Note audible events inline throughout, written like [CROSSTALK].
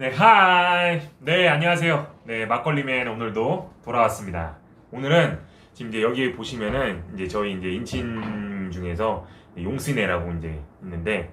네, 하이. 네, 안녕하세요. 네, 막걸리맨 오늘도 돌아왔습니다. 오늘은 지금 이제 여기 보시면은 이제 저희 이제 인친 중에서 용스네라고 이제 있는데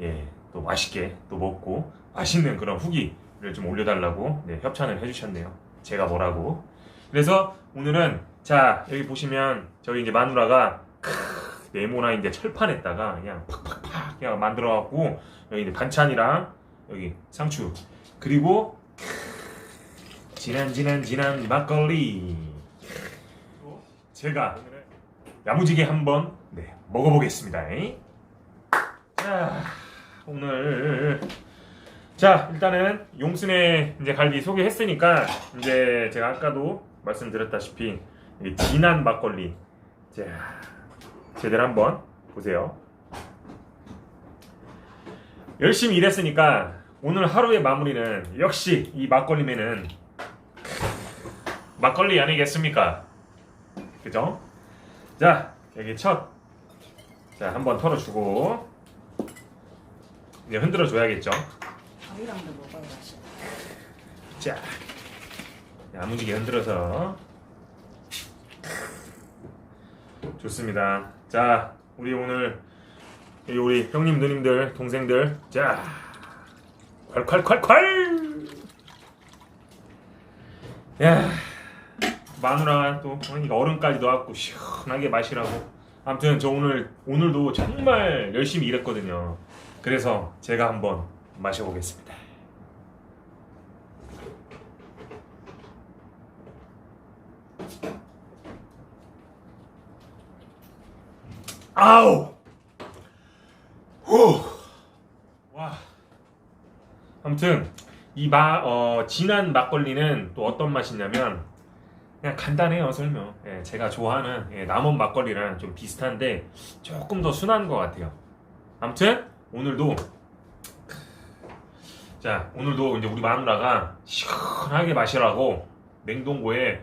예, 또 맛있게 또 먹고 맛있는 그런 후기를 좀 올려달라고 네, 협찬을 해주셨네요. 제가 뭐라고. 그래서 오늘은 자 여기 보시면 저희 이제 마누라가 크, 네모나 이제 철판에다가 그냥 팍팍팍 그냥 만들어갖고 여기 이제 반찬이랑 여기 상추 그리고 진한 진한 진한 막걸리 제가 야무지게 한번 네, 먹어보겠습니다. 자 오늘 자 일단은 용순의 이제 갈비 소개했으니까 이제 제가 아까도 말씀드렸다시피 이 진한 막걸리 자 제대로 한번 보세요. 열심히 일했으니까 오늘 하루의 마무리는 역시 이 막걸리면은 막걸리 아니겠습니까? 그죠? 자 여기 첫. 자 한번 털어주고 이제 흔들어 줘야겠죠. 밥이랑도 먹어야 맛있어. 자 야무지게 흔들어서 좋습니다. 자 우리 오늘 이 우리 형님 누님들 동생들 자 콸콸콸콸 야 마누라 또 이거 얼음까지 넣어갖고 시원하게 마시라고 아무튼 저 오늘 오늘도 정말 열심히 일했거든요. 그래서 제가 한번 마셔보겠습니다. 아우! 후! 와. 아무튼 이 마, 어, 진한 막걸리는 또 어떤 맛이냐면 그냥 간단해요 설명. 예, 제가 좋아하는 예, 남원 막걸리랑 좀 비슷한데 조금 더 순한 것 같아요. 아무튼 오늘도 자 오늘도 이제 우리 마누라가 시원하게 마시라고 냉동고에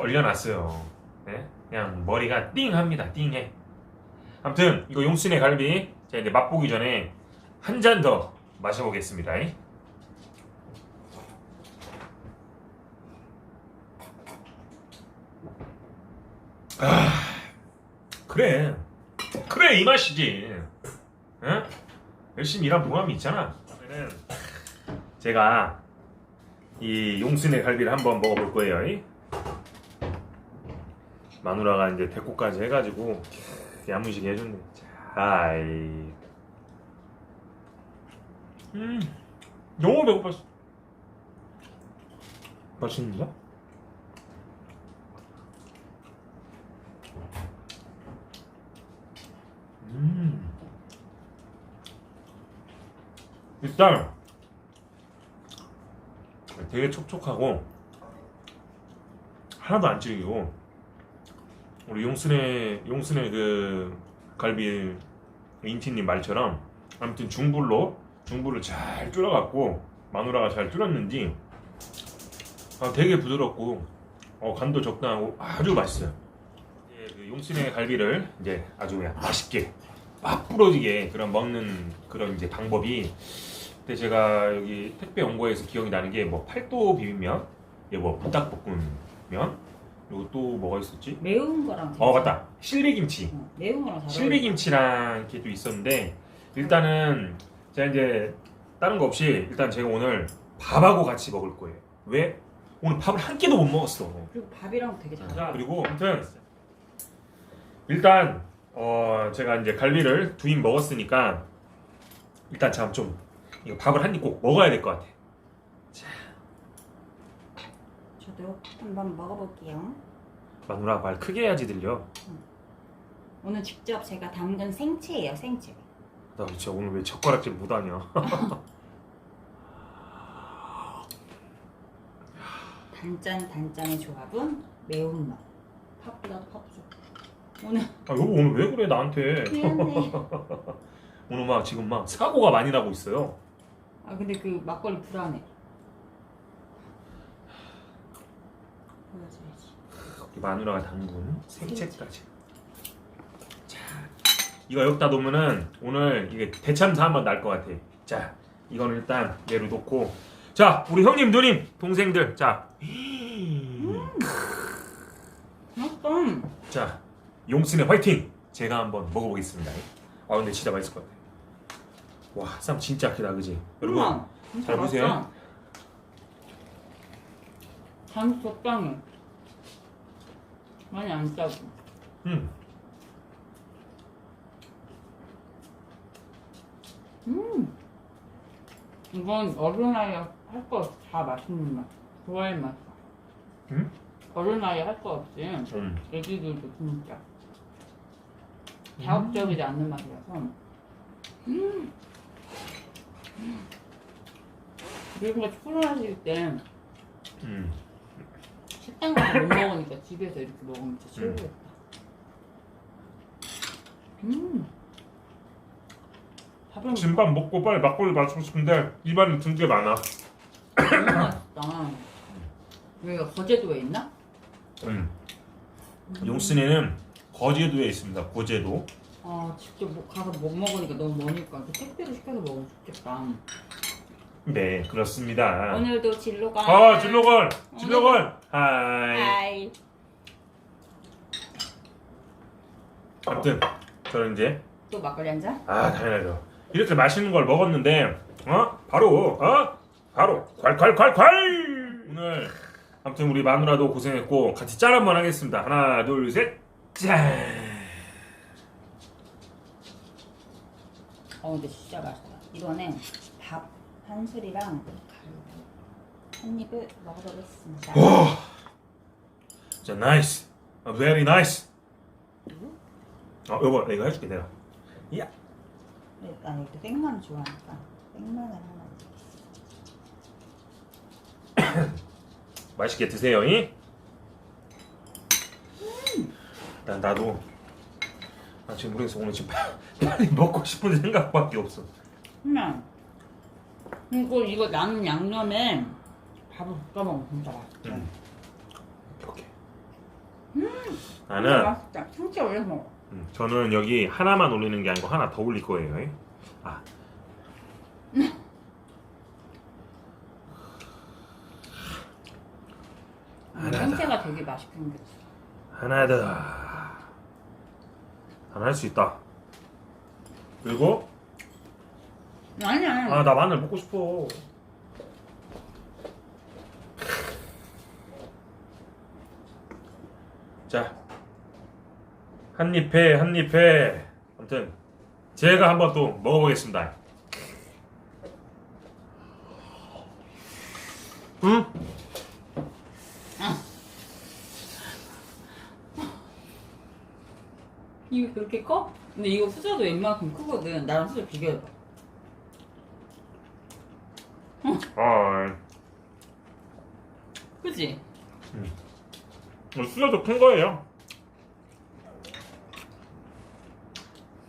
얼려놨어요. 예? 그냥 머리가 띵합니다. 띵해. 아무튼 이거 용순의 갈비 제가 이제 맛보기 전에 한 잔 더 마셔보겠습니다. 아 그래 그래 이 맛이지. 응? 열심히 일한 보람이 있잖아. 그러면은 제가 이 용순의 갈비를 한번 먹어볼 거예요. 이. 마누라가 이제 데코까지 해가지고 야무지게 해줬네. 자, 이. 음, 너무 배고팠어. 맛있는데? 음. 일단 되게 촉촉하고 하나도 안 질기고 우리 용순의 용순의 그 갈비 인티님 말처럼 아무튼 중불로 중불을 잘 줄여갖고 마누라가 잘 줄였는지 아, 되게 부드럽고 어, 간도 적당하고 아주 맛있어요. 그 용순의 갈비를 이제 아주 그냥 맛있게 막 부러지게 그런 먹는 그런 이제 방법이 그때 제가 여기 택배 온 거에서 기억이 나는 게 뭐 팔도 비빔면, 예뭐 불닭볶음면 그리고 또 뭐가 있었지? 매운 거랑 어 맞다 실비김치 어, 매운 거랑 잘 실비김치랑 이렇게 또 있었는데 일단은 제가 이제 다른 거 없이 일단 제가 오늘 밥하고 같이 먹을 거예요 왜? 오늘 밥을 한 끼도 못 먹었어 어울려. 그리고 밥이랑 되게 잘. 자 그리고 아무튼 일단 어 제가 이제 갈비를 두 입 먹었으니까 일단 참좀 이거 밥을 한 입 꼭 먹어야 될 것 같아 저도 한번 먹어볼게요. 마누라 말 크게 해야지 들려 오늘 직접 제가 담근 생채예요, 생채. 나 진짜 오늘 왜 젓가락질 못하냐 [LAUGHS] 단짠 단짠의 조합은 매운맛. 밥 줘. 오늘 아 여보 오늘 왜 그래 나한테 미안해. [LAUGHS] 오늘 막 지금 막 사고가 많이 나고 있어요. 아 근데 그 막걸리 불안해. 보여줘야지. 우리 마누라가 담근 생채까지. 자, 이거 여기다 놓으면은 오늘 이게 대참사 한번 날 것 같아. 자, 이거는 일단 얘로 놓고 자, 우리 형님, 누님, 동생들. 자, 맛있다. 자, 용순의 화이팅! 제가 한번 먹어보겠습니다. 아, 근데 진짜 맛있을 것 같아. 와, 쌈 진짜 크다, 그지? 여러분, 잘 보세요. 맛있다. 간 적당해. 많이 안 짜고. 음, 음. 이건 어른아이 할거다 맛있는 맛. 좋아할 맛. 음? 어른아이 할 거 없지. 음. 애기들도 진짜. 자극적이지 않는 맛이라서. 음. 그리고 초라하실 때 음. 식당 가서 못 먹으니까 집에서 이렇게 먹으면 진짜 최고겠다. 음. 밥을 진밥 먹고 빨리 막걸리 마시고 싶은데 입안에 든 게 많아. 너무 맛있다. 여기가 거제도에 있나? 음. 용순에는 거제도에 있습니다. 거제도. 아 직접 뭐 가서 못 먹으니까 너무 머니까 그 택배로 시켜서 먹으면 좋겠다. 네, 그렇습니다. 오늘도 진로가. 아, 진로건, 진로건. 하이. 하이. 아무튼 저는 이제 또 막걸리 한 잔? 아 당연하죠. 이렇게 맛있는 걸 먹었는데 어 바로 어 바로 콸콸콸콸 오늘 아무튼 우리 마누라도 고생했고 같이 짠 한번 하겠습니다. 하나 둘 셋 짠. 어 근데 진짜 맛있다. 이번엔 밥한 술이랑 가루로 한 입을 먹어보겠습니다. 자 나이스, 아, very nice. 어 여보 내가 해줄게 내가. 야. 네, 난 이렇게 생만 좋아하니까 생만을 하나. 맛있게 드세요. 이? 난 나도 아 지금 모르겠어 오늘 지금 [LAUGHS] 빨리 먹고 싶은 생각밖에 없어. 그냥 그리고 이거 남은 양념에 밥을 볶아 먹으면 진짜 맛있다. 음. 이렇게. 진짜 나는 맛있다. 참치 올려서 먹어. 음, 저는 여기 하나만 올리는 게 아니고 하나 더 올릴 거예요. 예? 아. 하나다. 참치가 되게 맛있게 생겼어. 하나 더. 하나 할수 있다. 그리고 아니야. 아 나 마늘 먹고 싶어. 자, 한 입에 한 입에. 아무튼 제가 한번 또 먹어보겠습니다. 응? 이게 그렇게 커? 근데 이거 수저도 웬만큼 크거든. 나랑 수저 비교해봐. 아, 그치? 어, 수저도 큰 거예요.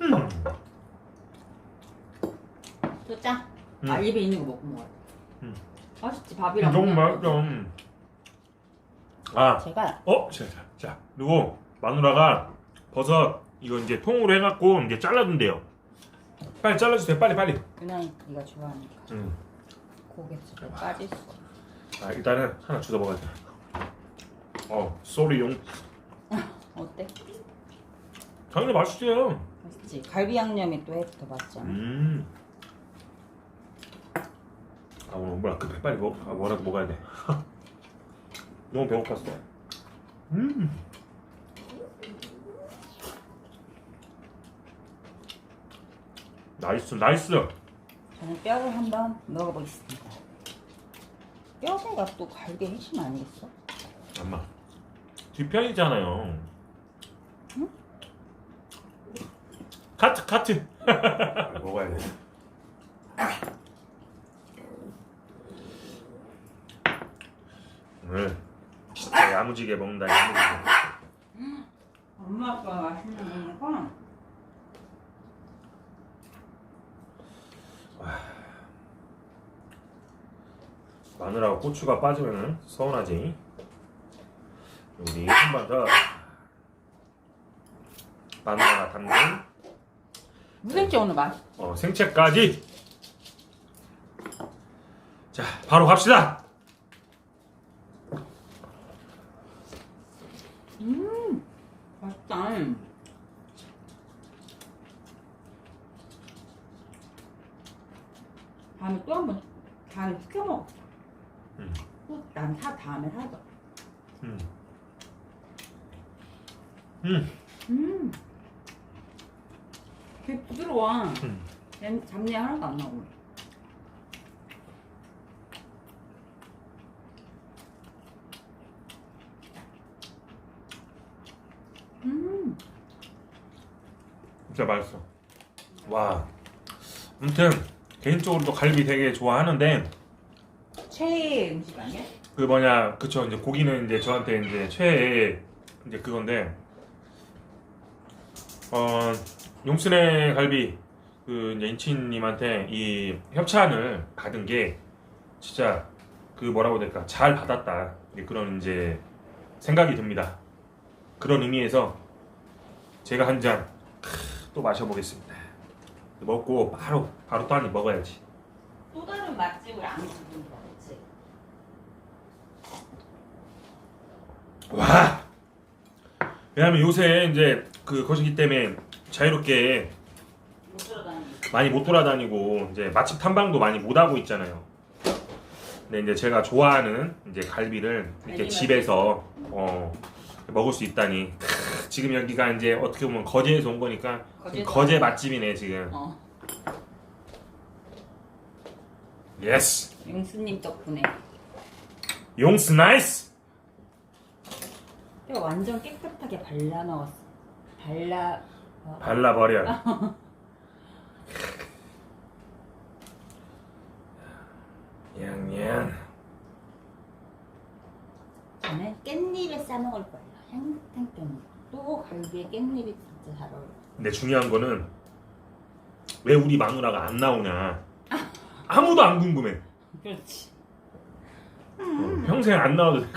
음. 또 짜? 음. 아, 입에 있는 거 먹고 먹어야 돼. 음. 맛있지, 밥이랑. 너무. 맛있어. 음. 아, 제가 어, 자, 자, 자, 그리고 마누라가 버섯 이거 이제 통으로 해갖고 이제 잘라준대요. 빨리 잘라주세요, 빨리 빨리. 유난히 네가 좋아하니까 음. 고깃집에 빠질 수 없어. 아, 일단은 하나 주워 먹어야 돼. 어, 쏘리용. [LAUGHS] 어때? 당연히 맛있어요. 맛있지? 갈비 양념이 또 해도 더 맛있잖아. 음. 아 오늘 급해 빨리 먹. 아 뭐라도 먹어야 돼. [LAUGHS] 너무 배고팠어. 음. 나이스 나이스. 저는 뼈를 한번 먹어보겠습니다. 뼈가 또 갈비 핵심 아니겠어? 엄마 뒤편이잖아요. 카트 카트. 먹어야 돼. 오늘 진짜 야무지게 먹는다 야무지게. 엄마 아빠 맛있는 거니까 마늘하고 고추가 빠지면 서운하지. 우리 한번 더. 마늘하고 담근 무생채 오늘 맛 어, 생채까지. 자, 바로 갑시다. 음, 맛있다. 다음에 또 한 번, 다음에 시켜 먹어. 음. 난 사, 다음에 사자. 음. 음. 음. 되게 부드러워. 음. 냄- 잡내 하나도 안 나고. 음. 진짜 맛있어. 와. 아무튼 개인적으로도 갈비 되게 좋아하는데 최애 음식 아니야? 그 뭐냐 그쵸. 이제 고기는 이제 저한테 이제 최애 이제 그건데 어 용순의 갈비 그 이제 인친님한테 이 협찬을 받은 게 진짜 그 뭐라고 해야 될까? 잘 받았다. 이제 그런 이제 생각이 듭니다. 그런 의미에서 제가 한 잔 또 마셔보겠습니다. 먹고 바로 바로 또 한 입 먹어야지. 또 다른 맛집을 안 가본 거 그치? 와. 왜냐면 요새 이제 그 거시기 때문에 자유롭게 못 많이 못 돌아다니고 이제 맛집 탐방도 많이 못 하고 있잖아요. 근데 이제 제가 좋아하는 이제 갈비를 이렇게 갈비 집에서 어 먹을 수 있다니 크, 지금 여기가 이제 어떻게 보면 거제에서 온 거니까 거제 맛집이네 지금. 어, 예스. 용수님 덕분에 용스 나이스. 뼈 완전 깨끗하게 발라 넣었어. 발라 어, 발라버려. 양양. [LAUGHS] 저는 깻잎에 싸 먹을 거예요. 향긋한 깻잎. 또 갈비에 깻잎이 진짜 잘 어울려. 근데 중요한 거는 왜 우리 마누라가 안 나오냐 아무도 안 궁금해 그렇지. 어, 평생 안 나와도 돼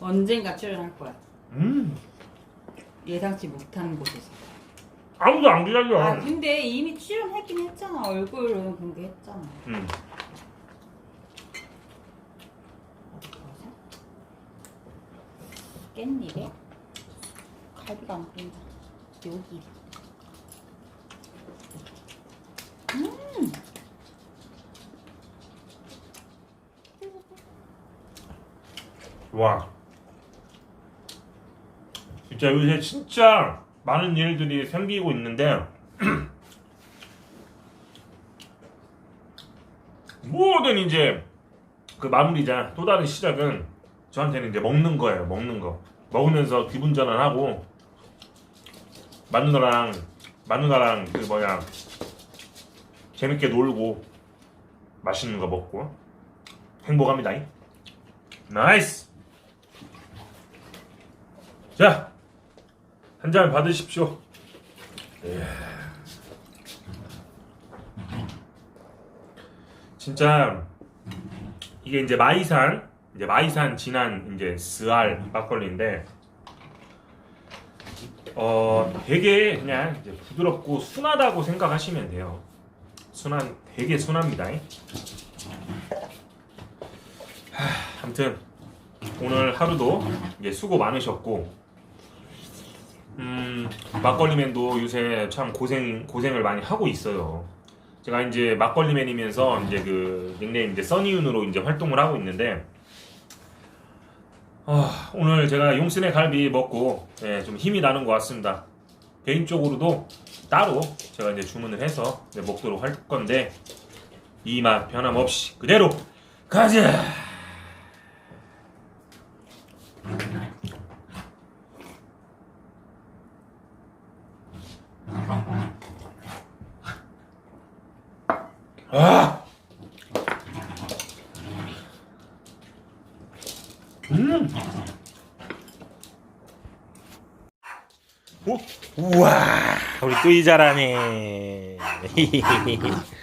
언젠가 출연할 거야. 음, 예상치 못한 곳에서. 아무도 안 기다려 아 근데 이미 출연했긴 했잖아. 얼굴은 공개했잖아. 음, 어디 보자. 깻잎에 갈비가 안 보인다. 여기. 음. 와 진짜 요새 진짜 많은 일들이 생기고 있는데 [CLEARS THROAT] 모든 이제 그 마무리자 또 다른 시작은 저한테는 이제 먹는 거예요 먹는 거. 먹으면서 기분 전환하고 마누라랑 마누라랑 그 뭐야 재밌게 놀고 맛있는 거 먹고 행복합니다. 나이스! 자 한 잔 받으십시오 예. 진짜 이게 이제 마이산 이제 마이산 진한 이제 스알 막걸리인데 어 되게 그냥 이제 부드럽고 순하다고 생각하시면 돼요. 순한 되게 순합니다. 하, 아무튼 오늘 하루도 이제 수고 많으셨고 음 막걸리맨도 요새 참 고생 고생을 많이 하고 있어요. 제가 이제 막걸리맨이면서 이제 그 닉네임 이제 써니윤으로 이제 활동을 하고 있는데 아, 오늘 제가 용순의 갈비 먹고 예, 좀 힘이 나는 것 같습니다. 개인적으로도 따로 제가 이제 주문을 해서 이제 먹도록 할 건데 이 맛 변함없이 그대로 가자. 아. 음. 또이 잘하네. [LAUGHS]